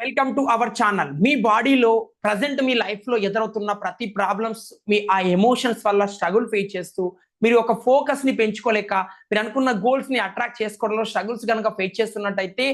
Welcome to our channel మీ బాడీలో present మీ లైఫ్లో ఎదురవుతున్న ప్రతి ప్రాబ్లమ్స్ మీ ఆ ఎమోషన్స్ వల్ల స్ట్రగుల్ ఫేస్ చేస్తూ మీరు ఒక ఫోకస్ని పెంచుకోలేక మీరు అనుకున్న గోల్స్ని అట్రాక్ట్ చేసుకోవడంలో స్ట్రగుల్స్ కనుక ఫేస్ చేస్తున్నట్టయితే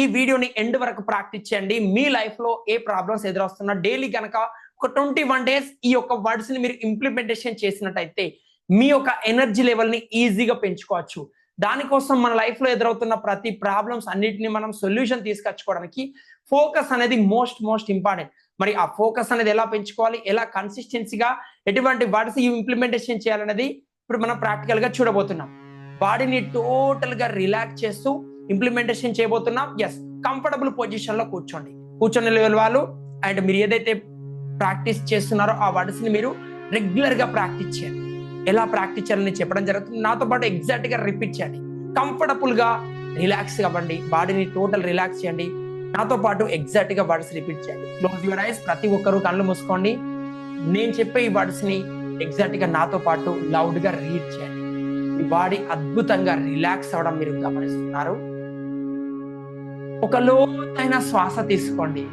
ఈ వీడియోని ఎండ్ వరకు ప్రాక్టీస్ చేయండి. మీ లైఫ్లో ఏ ప్రాబ్లమ్స్ ఎదురొస్తున్నా డైలీ కనుక ఒక ట్వంటీ వన్ డేస్ ఈ యొక్క వర్డ్స్ని మీరు ఇంప్లిమెంటేషన్ చేసినట్టయితే మీ యొక్క ఎనర్జీ లెవెల్ని ఈజీగా పెంచుకోవచ్చు. దానికోసం మన లైఫ్లో ఎదురవుతున్న ప్రతి ప్రాబ్లమ్స్ అన్నిటిని మనం సొల్యూషన్ తీసుకొచ్చుకోవడానికి ఫోకస్ అనేది మోస్ట్ మోస్ట్ ఇంపార్టెంట్ మరి ఆ ఫోకస్ అనేది ఎలా పెంచుకోవాలి? ఎలా కన్సిస్టెన్సీగా ఎటువంటి వర్డ్స్ ఇంప్లిమెంటేషన్ చేయాలనేది ఇప్పుడు మనం ప్రాక్టికల్గా చూడబోతున్నాం. బాడీని టోటల్గా రిలాక్స్ చేస్తూ ఇంప్లిమెంటేషన్ చేయబోతున్నాం. ఎస్ కంఫర్టబుల్ పొజిషన్లో కూర్చోండి. కూర్చొని లెవెల్. వాళ్ళు అండ్ మీరు ఏదైతే ప్రాక్టీస్ చేస్తున్నారో ఆ వర్డ్స్ని మీరు రెగ్యులర్గా ప్రాక్టీస్ చేయండి. ఎలా ప్రాక్టీస్ చేయాలని చెప్పడం జరుగుతుంది. నాతో పాటు ఎగ్జాక్ట్గా రిపీట్ చేయండి. కంఫర్టబుల్గా రిలాక్స్ అవ్వండి. బాడీని టోటల్ రిలాక్స్ చేయండి. నాతో పాటు ఎగ్జాక్ట్గా వర్డ్స్ రిపీట్ చేయండి. క్లోజ్ యువర్ ఐస్ ప్రతి ఒక్కరూ కళ్ళు మూసుకోండి. నేను చెప్పే ఈ వర్డ్స్ని ఎగ్జాక్ట్గా నాతో పాటు లౌడ్గా రీడ్ చేయండి. మీ బాడీ అద్భుతంగా రిలాక్స్ అవ్వడం మీరు గమనిస్తున్నారు. ఒక లోతైన శ్వాస తీసుకోండి.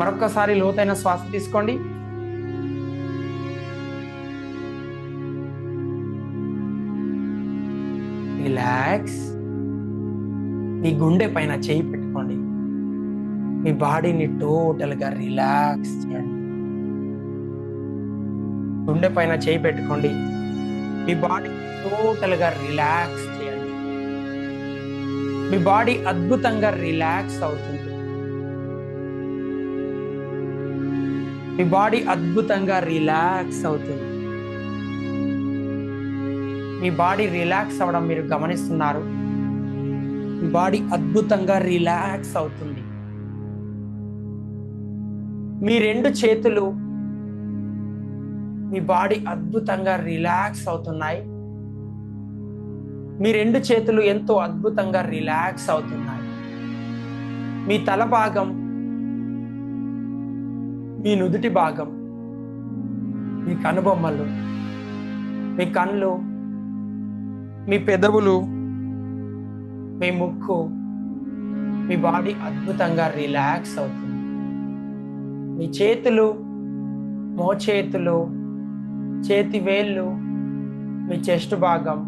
మరొకసారి లోతైన శ్వాస తీసుకోండి. రిలాక్స్ మీ గుండె పైన చేయి పెట్టుకోండి. మీ బాడీని టోటల్గా రిలాక్స్ చేయండి. గుండె పైన చేయి పెట్టుకోండి. మీ బాడీ టోటల్గా రిలాక్స్ చేయండి. మీ బాడీ అద్భుతంగా రిలాక్స్ అవుతుంది. మీ బాడీ అద్భుతంగా రిలాక్స్ అవుతుంది. మీ బాడీ రిలాక్స్ అవ్వడం మీరు గమనిస్తున్నారు. మీ బాడీ అద్భుతంగా రిలాక్స్ అవుతుంది. మీ రెండు చేతులు మీ బాడీ అద్భుతంగా రిలాక్స్ అవుతున్నాయి. మీ రెండు చేతులు ఎంతో అద్భుతంగా రిలాక్స్ అవుతున్నాయి. మీ తల భాగం మీ నుదుటి భాగం మీ కనుబొమ్మలు మీ కళ్ళు మీ పెదవులు మీ ముక్కు మీ బాడీ అద్భుతంగా రిలాక్స్ అవుతుంది. మీ చేతులు మోచేతులు చేతి వేళ్ళు మీ చెస్ట్ భాగం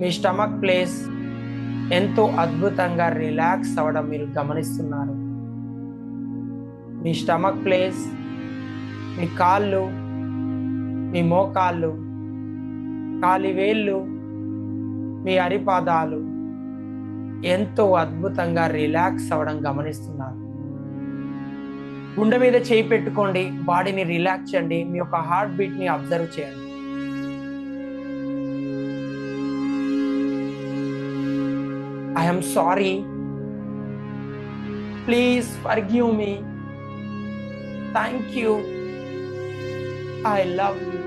మీ స్టమక్ ప్లేస్ ఎంతో అద్భుతంగా రిలాక్స్ అవ్వడం మీరు గమనిస్తున్నారు. మీ స్టమక్ ప్లేస్ మీ కాళ్ళు మీ మోకాళ్ళు కాలివేళ్ళు మీ అరిపాదాలు ఎంతో అద్భుతంగా రిలాక్స్ అవ్వడం గమనిస్తున్నారు. గుండె మీద చేయి పెట్టుకోండి బాడీని రిలాక్స్ చేయండి మీ యొక్క హార్ట్ బీట్ని అబ్జర్వ్ చేయండి. I'm sorry. Please forgive me. Thank you I love you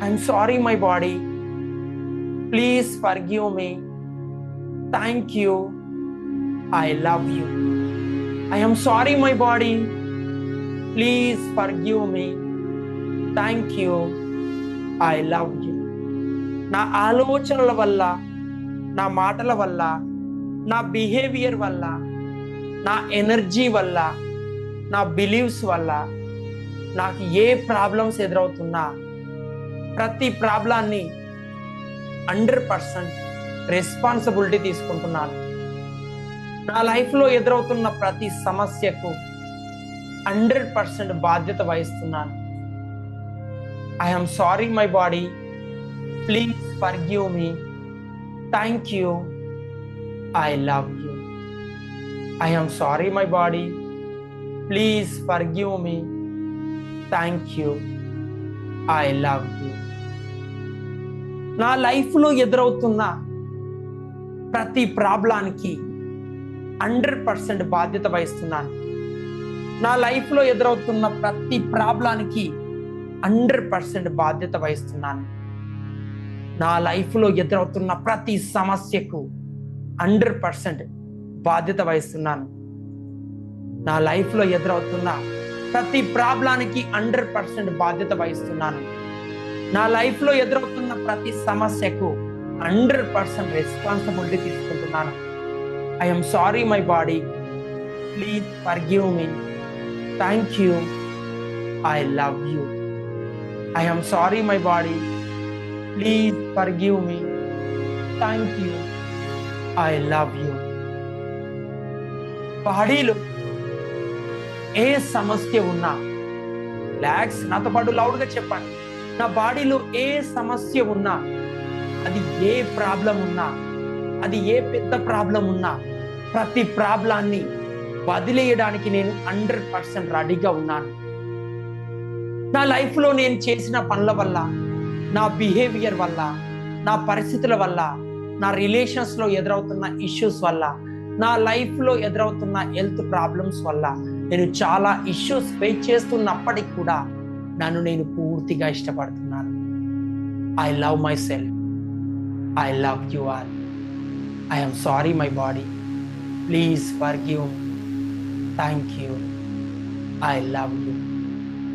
I'm sorry my body please forgive me thank you I love you I am sorry my body please forgive me thank you I love you నా ఆలోచనల వల్ల నా మాటల వల్ల నా behaviour వల్ల నా energy వల్ల నా బిలీవ్స్ వల్ల నాకు ఏ ప్రాబ్లమ్స్ ఎదురవుతున్నా ప్రతి ప్రాబ్లాన్ని హండ్రెడ్ పర్సెంట్ రెస్పాన్సిబిలిటీ తీసుకుంటున్నాను. నా లైఫ్లో ఎదురవుతున్న ప్రతి సమస్యకు హండ్రెడ్ పర్సెంట్ బాధ్యత వహిస్తున్నాను. I'm sorry my body please forgive me thank you I love you I'm sorry my body please forgive me thank you I love you నా లైఫ్లో ఎదురవుతున్న ప్రతి ప్రాబ్లానికి హండ్రెడ్ పర్సెంట్ బాధ్యత వహిస్తున్నాను. నా లైఫ్లో ఎదురవుతున్న ప్రతి ప్రాబ్లానికి హండ్రెడ్ పర్సెంట్ బాధ్యత వహిస్తున్నాను. నా లైఫ్లో ఎదురవుతున్న ప్రతి సమస్యకు హండ్రెడ్ పర్సెంట్ బాధ్యత వహిస్తున్నాను. నా లైఫ్లో ఎదురవుతున్న ప్రతి ప్రాబ్లానికి హండ్రెడ్ పర్సెంట్ బాధ్యత వహిస్తున్నాను. నా లైఫ్లో ఎదురవుతున్న ప్రతి సమస్యకు హండ్రెడ్ పర్సెంట్ రెస్పాన్సిబిలిటీ తీసుకుంటున్నాను. I'm sorry my body. Please forgive me. Thank you. I love you. I'm sorry my body. Please forgive me. Thank you. I love you. బాడీలో ఏ సమస్య ఉన్నా రిలాక్స్ నాతో పాటు లౌడ్గా చెప్పండి. నా బాడీలో ఏ సమస్య ఉన్నా అది ఏ ప్రాబ్లం ఉన్నా అది ఏ పెద్ద ప్రాబ్లం ఉన్నా ప్రతి ప్రాబ్లాన్ని వదిలేయడానికి నేను హండ్రెడ్ పర్సెంట్ రెడీగా ఉన్నాను. నా లైఫ్లో నేను చేసిన పనుల వల్ల నా బిహేవియర్ వల్ల నా పరిస్థితుల వల్ల నా రిలేషన్స్లో ఎదురవుతున్న ఇష్యూస్ వల్ల నా లైఫ్లో ఎదురవుతున్న హెల్త్ ప్రాబ్లమ్స్ వల్ల నేను చాలా ఇష్యూస్ ఫేస్ చేస్తున్నప్పటికి కూడా నన్ను నేను పూర్తిగా ఇష్టపడుతున్నాను. I love myself I love you all I'm sorry my body please forgive thank you I love you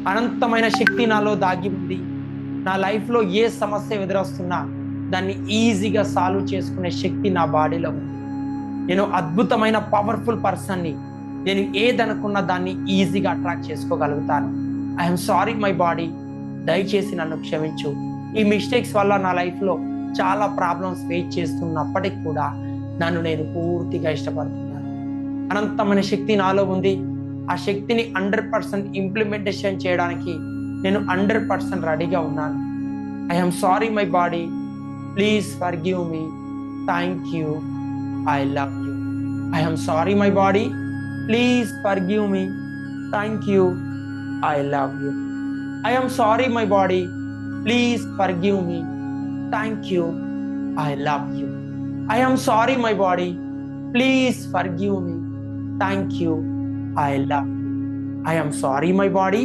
అనంతమైన శక్తి నాలో దాగి ఉంది నా లైఫ్లో ఏ సమస్య ఎదురొస్తున్నా దాన్ని ఈజీగా సాల్వ్ చేసుకునే శక్తి నా బాడీలో ఉంది. నేను అద్భుతమైన పవర్ఫుల్ పర్సన్ని నేను ఏదనుకున్న దాన్ని ఈజీగా అట్రాక్ట్ చేసుకోగలుగుతాను. ఐఎమ్ సారీ మై బాడీ దయచేసి నన్ను క్షమించు. ఈ మిస్టేక్స్ వల్ల నా లైఫ్లో చాలా ప్రాబ్లమ్స్ ఫేస్ చేస్తున్నప్పటికి కూడా నన్ను నేను పూర్తిగా ఇష్టపడుతున్నాను. అనంతమైన శక్తి నాలో ఉంది. ఆ శక్తిని హండ్రెడ్ పర్సెంట్ ఇంప్లిమెంటేషన్ చేయడానికి నేను హండ్రెడ్ పర్సెంట్ రెడీగా ఉన్నాను. I'm sorry my body please forgive me thank you I love you I'm sorry my body please forgive me thank you I love you I'm sorry my body please forgive me thank you I love you I'm sorry my body please forgive me thank you I love I am sorry my body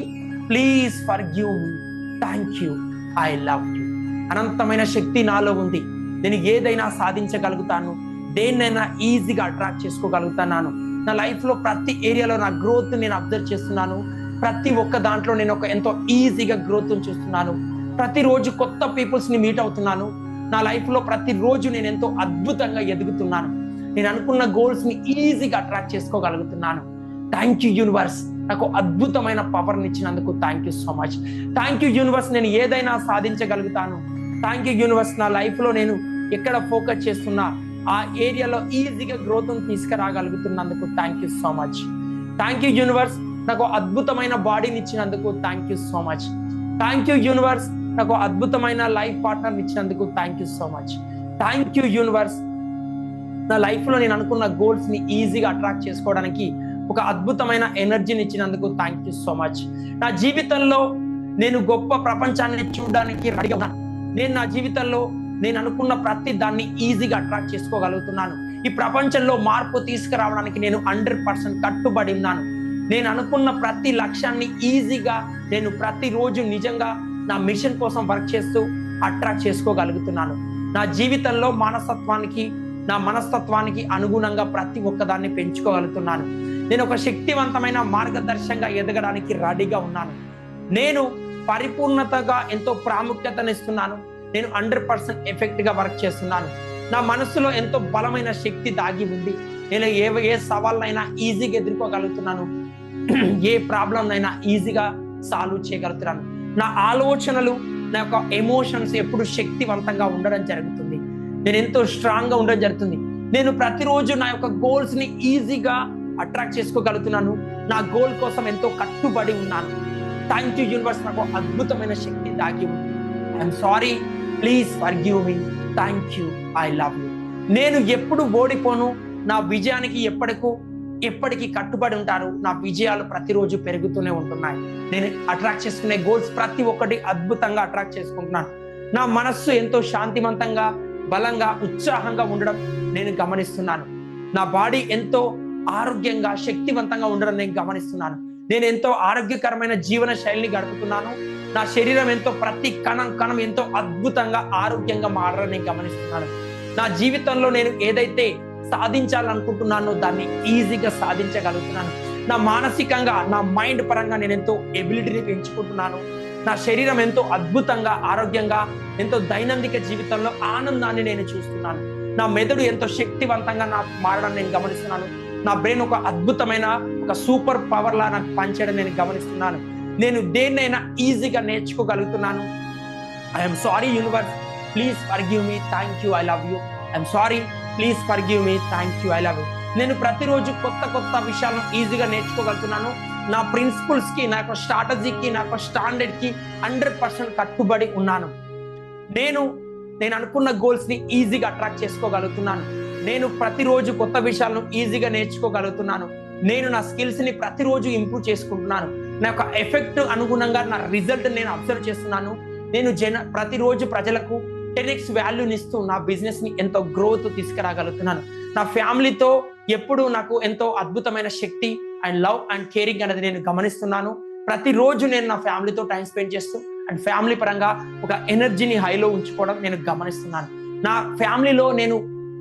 please forgive me thank you I love you అనంతమైన శక్తి నాలో ఉంది. నేను ఏదైనా సాధించగలుగుతాను. దేన్నైనా ఈజీగా attract చేసుకోగలుగుతున్నాను. నా లైఫ్లో ప్రతి ఏరియాలో నా గ్రోత్ నేను అబ్జర్వ్ చేస్తున్నాను. ప్రతి ఒక్క దాంట్లో నేను ఒక ఎంతో ఈజీగా గ్రోత్ చూస్తున్నాను. ప్రతిరోజు కొత్త పీపుల్స్ని మీట్ అవుతున్నాను. నా లైఫ్లో ప్రతిరోజు నేను ఎంతో అద్భుతంగా ఎదుగుతున్నాను. నేను అనుకున్న గోల్స్ని ఈజీగా అట్రాక్ట్ చేసుకోగలుగుతున్నాను. థ్యాంక్ యూ యూనివర్స్ నాకు అద్భుతమైన పవర్ని ఇచ్చినందుకు thank you so much thank you universe నేను ఏదైనా సాధించగలుగుతాను. థ్యాంక్ యూ యూనివర్స్ నా లైఫ్లో నేను ఎక్కడ ఫోకస్ చేస్తున్నా ఆ ఏరియాలో ఈజీగా growth తీసుకురాగలుగుతున్నందుకు thank you so much thank you universe నాకు అద్భుతమైన బాడీని ఇచ్చినందుకు thank you so much thank you universe నాకు అద్భుతమైన లైఫ్ పార్ట్నర్ ఇచ్చినందుకు thank you so much thank you universe నా లైఫ్లో నేను అనుకున్న గోల్స్ని ఈజీగా అట్రాక్ట్ చేసుకోవడానికి ఒక అద్భుతమైన ఎనర్జీని ఇచ్చినందుకు థ్యాంక్ యూ సో మచ్ నా జీవితంలో నేను గొప్ప ప్రపంచాన్ని చూడడానికి రెడీగా ఉన్నాను. నేను నా జీవితంలో నేను అనుకున్న ప్రతి దాన్ని ఈజీగా అట్రాక్ట్ చేసుకోగలుగుతున్నాను. ఈ ప్రపంచంలో మార్పు తీసుకురావడానికి నేను హండ్రెడ్ పర్సెంట్ కట్టుబడి ఉన్నాను. నేను అనుకున్న ప్రతి లక్ష్యాన్ని ఈజీగా నేను ప్రతిరోజు నిజంగా నా మిషన్ కోసం వర్క్ చేస్తూ అట్రాక్ట్ చేసుకోగలుగుతున్నాను. నా జీవితంలో మానసత్వానికి నా మనస్తత్వానికి అనుగుణంగా ప్రతి ఒక్కదాన్ని పెంచుకోగలుగుతున్నాను. నేను ఒక శక్తివంతమైన మార్గదర్శంగా ఎదగడానికి రెడీగా ఉన్నాను. నేను పరిపూర్ణతగా ఎంతో ప్రాముఖ్యతనిస్తున్నాను. నేను హండ్రెడ్ పర్సెంట్ ఎఫెక్ట్గా వర్క్ చేస్తున్నాను. నా మనసులో ఎంతో బలమైన శక్తి దాగి ఉంది. నేను ఏ ఏ సవాళ్ళైనా ఈజీగా ఎదుర్కోగలుగుతున్నాను. ఏ ప్రాబ్లంనైనా ఈజీగా సాల్వ్ చేయగలుగుతున్నాను. నా ఆలోచనలు నా యొక్క ఎమోషన్స్ ఎప్పుడు శక్తివంతంగా ఉండడం జరుగుతుంది. నేను ఎంతో స్ట్రాంగ్గా ఉండడం జరుగుతుంది. నేను ప్రతిరోజు నా యొక్క గోల్స్ని ఈజీగా అట్రాక్ట్ చేసుకోగలుగుతున్నాను. నా గోల్ కోసం ఎంతో కట్టుబడి ఉన్నాను. థ్యాంక్ యూ యూనివర్స్ నాకు అద్భుతమైన శక్తి దాగి ఉంది. I'm sorry. Please forgive me thank you I love you నేను ఎప్పుడు ఓడిపోను? నా విజయానికి ఎప్పటికు ఎప్పటికీ కట్టుబడి ఉంటారు. నా విజయాలు ప్రతిరోజు పెరుగుతూనే ఉంటున్నాయి. నేను అట్రాక్ట్ చేసుకునే గోల్స్ ప్రతి ఒక్కటి అద్భుతంగా అట్రాక్ట్ చేసుకుంటున్నాను. నా మనస్సు ఎంతో శాంతివంతంగా బలంగా ఉత్సాహంగా ఉండడం నేను గమనిస్తున్నాను. నా బాడీ ఎంతో ఆరోగ్యంగా శక్తివంతంగా ఉండడం నేను గమనిస్తున్నాను. నేను ఎంతో ఆరోగ్యకరమైన జీవన శైలిని గడుపుతున్నాను. నా శరీరం ఎంతో ప్రతి కణం కణం ఎంతో అద్భుతంగా ఆరోగ్యంగా మారడం నేను గమనిస్తున్నాను. నా జీవితంలో నేను ఏదైతే సాధించాలనుకుంటున్నానో దాన్ని ఈజీగా సాధించగలుగుతున్నాను. నా మానసికంగా నా మైండ్ పరంగా నేను ఎంతో ఎబిలిటీని పెంచుకుంటున్నాను. నా శరీరం ఎంతో అద్భుతంగా ఆరోగ్యంగా ఎంతో దైనందిక జీవితంలో ఆనందాన్ని నేను చూస్తున్నాను. నా మెదడు ఎంతో శక్తివంతంగా నాకు మారడం నేను గమనిస్తున్నాను. నా బ్రెయిన్ ఒక అద్భుతమైన ఒక సూపర్ పవర్ లా నాకు పనిచేయడం నేను గమనిస్తున్నాను. నేను దేన్నైనా ఈజీగా నేర్చుకోగలుగుతున్నాను. I'm sorry universe please forgive me thank you I love you I'm sorry please forgive me thank you I love you నేను ప్రతిరోజు కొత్త కొత్త విషయాలను ఈజీగా నేర్చుకోగలుగుతున్నాను. నా ప్రిన్సిపల్స్కి నా యొక్క స్ట్రాటజీకి నా యొక్క స్టాండర్డ్కి హండ్రెడ్ పర్సెంట్ కట్టుబడి ఉన్నాను. నేను నేను అనుకున్న గోల్స్ని ఈజీగా అట్రాక్ట్ చేసుకోగలుగుతున్నాను. నేను ప్రతిరోజు కొత్త విషయాలను ఈజీగా నేర్చుకోగలుగుతున్నాను. నేను నా స్కిల్స్ని ప్రతిరోజు ఇంప్రూవ్ చేసుకుంటున్నాను. నా యొక్క ఎఫెక్ట్ అనుగుణంగా నా రిజల్ట్ నేను అబ్జర్వ్ చేస్తున్నాను. నేను జన ప్రతిరోజు ప్రజలకు టెన్ ఎక్స్ వాల్యూని ఇస్తూ నా బిజినెస్ని ఎంతో గ్రోత్ తీసుకురాగలుగుతున్నాను. నా ఫ్యామిలీతో ఎప్పుడు నాకు ఎంతో అద్భుతమైన శక్తి అండ్ లవ్ అండ్ కేరింగ్ అనేది నేను గమనిస్తున్నాను. ప్రతిరోజు నేను నా ఫ్యామిలీతో టైం స్పెండ్ చేస్తూ అండ్ ఫ్యామిలీ పరంగా ఒక ఎనర్జీని హైలో ఉంచుకోవడం నేను గమనిస్తున్నాను. నా ఫ్యామిలీలో నేను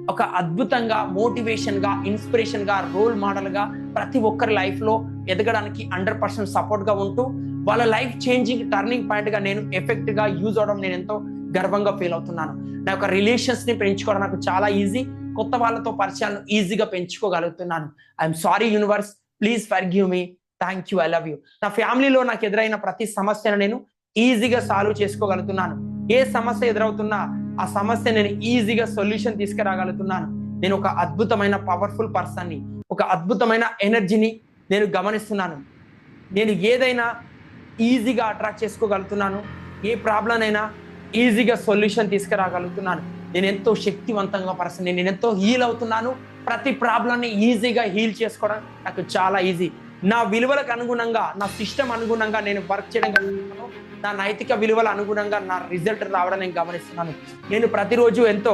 ఒక అద్భుతంగా మోటివేషన్గా ఇన్స్పిరేషన్గా రోల్ మోడల్గా ప్రతి ఒక్కరి లైఫ్లో ఎదగడానికి హండ్రెడ్ పర్సెంట్ సపోర్ట్గా ఉంటూ వాళ్ళ లైఫ్ చేంజింగ్ టర్నింగ్ పాయింట్గా నేను ఎఫెక్ట్గా యూజ్ అవడం నేను ఎంతో గర్వంగా ఫీల్ అవుతున్నాను. నా యొక్క రిలేషన్స్ని పెంచుకోవడం నాకు చాలా ఈజీ. కొత్త వాళ్ళతో పరిచయాలను ఈజీగా పెంచుకోగలుగుతున్నాను. I'm sorry universe please forgive me. Thank you I love you. నా ఫ్యామిలీలో నాకు ఎదురైన ప్రతి సమస్యను నేను ఈజీగా సాల్వ్ చేసుకోగలుగుతున్నాను. ఏ సమస్య ఎదురవుతున్నా ఆ సమస్య నేను ఈజీగా సొల్యూషన్ తీసుకురాగలుగుతున్నాను. నేను ఒక అద్భుతమైన పవర్ఫుల్ పర్సన్ని ఒక అద్భుతమైన ఎనర్జీని నేను గమనిస్తున్నాను. నేను ఏదైనా ఈజీగా అట్రాక్ట్ చేసుకోగలుగుతున్నాను ఏ ప్రాబ్లం అయినా ఈజీగా సొల్యూషన్ తీసుకురాగలుగుతున్నాను. నేను ఎంతో శక్తివంతంగా పర్సన్ నేను ఎంతో హీల్ అవుతున్నాను. ప్రతి ప్రాబ్లమ్ని ఈజీగా హీల్ చేసుకోవడం నాకు చాలా ఈజీ నా విలువలకు అనుగుణంగా నా సిస్టమ్ అనుగుణంగా నేను వర్క్ చేయడం గలుగుతున్నాను నా నైతిక విలువల అనుగుణంగా నా రిజల్ట్ రావడం నేను గమనిస్తున్నాను. నేను ప్రతిరోజు ఎంతో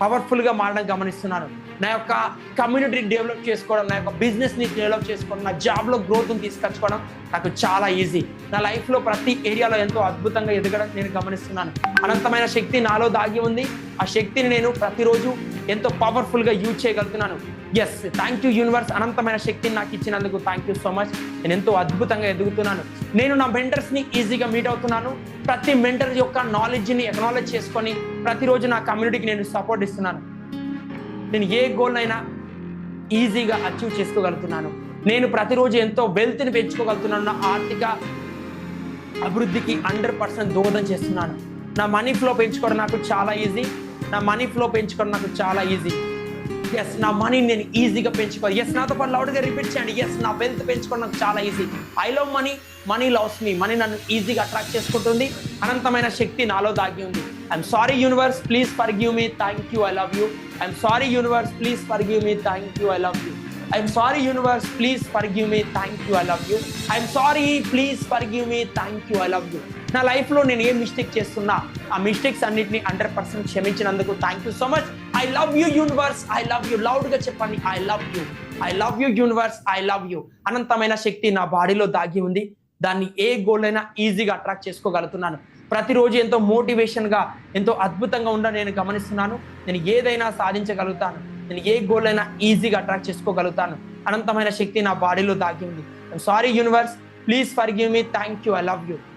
పవర్ఫుల్గా మారడం గమనిస్తున్నాను. నా యొక్క కమ్యూనిటీని డెవలప్ చేసుకోవడం నా యొక్క బిజినెస్ని డెవలప్ చేసుకోవడం నా జాబ్లో గ్రోత్ని తీసుకొచ్చుకోవడం నాకు చాలా ఈజీ నా లైఫ్లో ప్రతి ఏరియాలో ఎంతో అద్భుతంగా ఎదగడం నేను గమనిస్తున్నాను. అనంతమైన శక్తి నాలో దాగి ఉంది. ఆ శక్తిని నేను ప్రతిరోజు ఎంతో పవర్ఫుల్గా యూజ్ చేయగలుగుతున్నాను. ఎస్ థ్యాంక్ యూ యూనివర్స్ అనంతమైన శక్తిని నాకు ఇచ్చినందుకు థ్యాంక్ యూ సో మచ్ నేను ఎంతో అద్భుతంగా ఎదుగుతున్నాను. నేను నా మెంటర్స్ని ఈజీగా మీట్ అవుతున్నాను. ప్రతి మెంటర్ యొక్క నాలెడ్జ్ని ఎక్నాలెడ్జ్ చేసుకొని ప్రతిరోజు నా కమ్యూనిటీకి నేను సపోర్ట్ ఇస్తున్నాను. నేను ఏ గోల్నైనా ఈజీగా అచీవ్ చేసుకోగలుగుతున్నాను. నేను ప్రతిరోజు ఎంతో వెల్త్ని పెంచుకోగలుగుతున్నాను నా ఆర్థిక అభివృద్ధికి హండ్రెడ్ పర్సెంట్ దోహదం చేస్తున్నాను. నా మనీ ఫ్లో పెంచుకోవడం నాకు చాలా ఈజీ నా మనీ ఫ్లో పెంచుకోవడం నాకు చాలా ఈజీ ఎస్ నా మనీ నేను ఈజీగా పెంచుకోవాలి. ఎస్ నాతో పాటు లౌడ్గా రిపీట్ చేయండి. ఎస్ నా వెల్త్ పెంచుకోవడం నాకు చాలా easy I love money money loves me money నన్ను ఈజీగా అట్రాక్ట్ చేసుకుంటుంది. అనంతమైన శక్తి నాలో దాగి ఉంది. I'm sorry universe please forgive me thank you I love you I'm sorry universe please forgive me thank you I love you I'm sorry universe please forgive me thank you I love you I'm sorry please give me thank you I love you నా లైఫ్లో నేను ఏ mistake చేస్తున్నా ఆ mistakes అన్నిటిని hundred percent క్షమించినందుకు thank you so much I love you universe I love you లౌడ్గా చెప్పండి I love you I love you universe I love you అనంతమైన శక్తి నా బాడీలో దాగి ఉంది. దాన్ని ఏ గోల్ అయినా ఈజీగా అట్రాక్ట్ చేసుకోగలుగుతున్నాను. ప్రతిరోజు ఎంతో మోటివేషన్గా ఎంతో అద్భుతంగా ఉండ నేను గమనిస్తున్నాను. నేను ఏదైనా సాధించగలుగుతాను. నేను ఏ గోల్ అయినా ఈజీగా అట్రాక్ట్ చేసుకోగలుగుతాను. అనంతమైన శక్తి నా బాడీలో దాగి ఉంది. Sorry universe please forgive me thank you I love you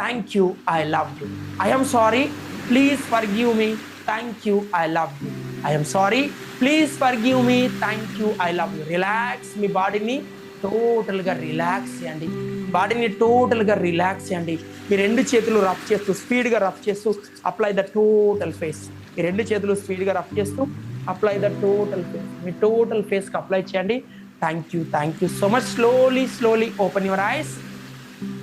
thank you I love you I'm sorry please forgive me thank you I love you I'm sorry please forgive me thank you I love you relax మీ బాడీని టోటల్గా relax చేయండి. బాడీని టోటల్గా relax చేయండి. మీ రెండు చేతులు rough చేస్తూ స్పీడ్గా రఫ్ చేస్తూ అప్లై ద టోటల్ ఫేస్ ఈ రెండు చేతులు స్పీడ్గా రఫ్ చేస్తూ అప్లై ద టోటల్ ఫేస్ మీ టోటల్ ఫేస్కి అప్లై చేయండి. Thank you thank you so much slowly slowly open your eyes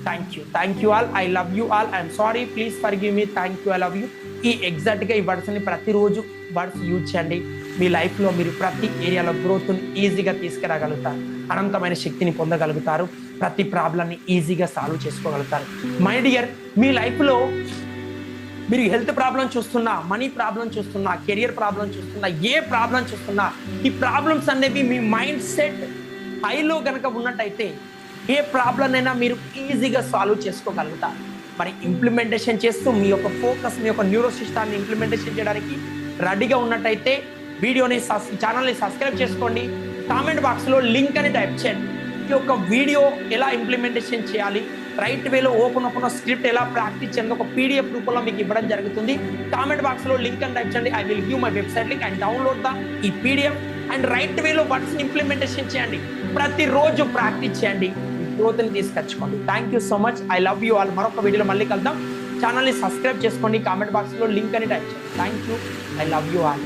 thank you thank you all I love you all I'm sorry please forgive me thank you I love you ఈ ఎగ్జాక్ట్గా ఈ వర్డ్స్ని ప్రతిరోజు words use చేయండి. మీ లైఫ్లో మీరు ప్రతి ఏరియాలో గ్రోత్ని ఈజీగా తీసుకురాగలుగుతారు. అనంతమైన శక్తిని పొందగలుగుతారు. ప్రతి ప్రాబ్లమ్ని ఈజీగా సాల్వ్ చేసుకోగలుగుతారు. మై డియర్ మీ లైఫ్లో మీరు హెల్త్ ప్రాబ్లం చూస్తున్నా మనీ ప్రాబ్లం చూస్తున్నా కెరియర్ ప్రాబ్లం చూస్తున్నా ఏ ప్రాబ్లం చూస్తున్నా ఈ ప్రాబ్లమ్స్ అనేవి మీ మైండ్ సెట్ హైలో కనుక ఉన్నట్టయితే ఏ ప్రాబ్లం అయినా మీరు ఈజీగా సాల్వ్ చేసుకోగలుగుతారు. మరి ఇంప్లిమెంటేషన్ చేస్తూ మీ యొక్క ఫోకస్ మీ యొక్క న్యూరో సిస్టాన్ని ఇంప్లిమెంటేషన్ చేయడానికి రెడీగా ఉన్నట్టయితే వీడియోని ఛానల్ని సబ్స్క్రైబ్ చేసుకోండి. కామెంట్ బాక్స్లో లింక్ అని టైప్ చేయండి. ఈ యొక్క వీడియో ఎలా ఇంప్లిమెంటేషన్ చేయాలి? రైట్ వేలో ఓపెన్ ఓపెన్ స్క్రిప్ట్ ఎలా ప్రాక్టీస్ చేయాలి? ఒక పీడిఎఫ్ రూపంలో మీకు ఇవ్వడం జరుగుతుంది. కామెంట్ బాక్స్లో లింక్ అని టైప్ చేయండి. I will give my website link and download the ఈ పీడిఎఫ్ అండ్ రైట్ వేలో వర్డ్స్ని ఇంప్లిమెంటేషన్ చేయండి. ప్రతిరోజు ప్రాక్టీస్ చేయండి. గ్రోత్ని తీసుకొచ్చుకోండి. Thank you so much I love you all మరొక వీడియోలో మళ్ళీ కలుద్దాం. ఛానల్ని సబ్స్క్రైబ్ చేసుకోండి. కామెంట్ బాక్స్లో లింక్ అని టైప్ చేయండి. Thank you I love you all